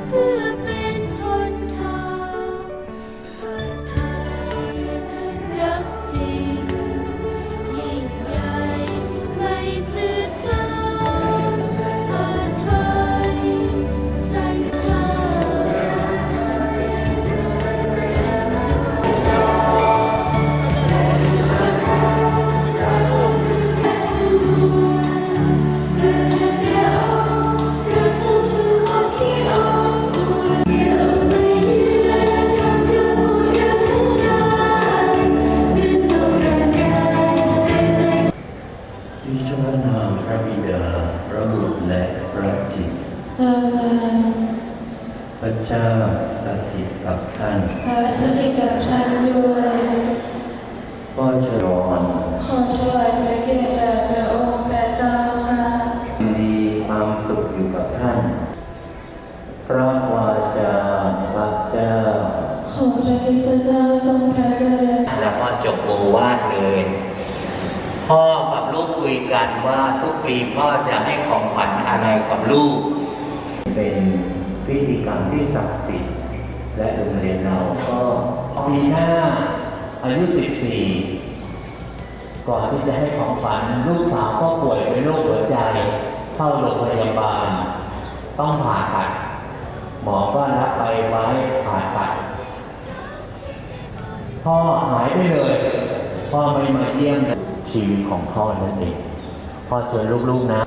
Ooh. ระบุตรและพระจิตรสวรรค์พระเจ้าสถิตกับท่านขอสถิตกับท่านด้วย ก็เจริญขอถวายพระเกียรติแด่พระองค์พระเจ้าค่ะมีความสุขอยู่กับท่าน พระวาจาพระเจ้า ขอพระคริสต์เจ้าทรงพระเจริญแล้วก็จบโอวาทเลย พ่อกับลูกคุยกันว่าทุกปีพ่อจะให้ของขวัญอะไรกับลูก เป็นพิธีกรรมที่ศักดิ์สิทธิ์และโรงเรียนเราก็ปีหน้าอายุ 14 ก่อนที่จะให้ของขวัญลูกสาวก็ป่วยเป็นโรคหัวใจ เข้าโรงพยาบาล ต้องผ่าตัด หมอก็รับไปไว้ผ่าตัด พ่อหายไปเลย พ่อไม่มาเยี่ยม ชีวิตของพ่อนั่นเองพ่อชวนลูกๆนะ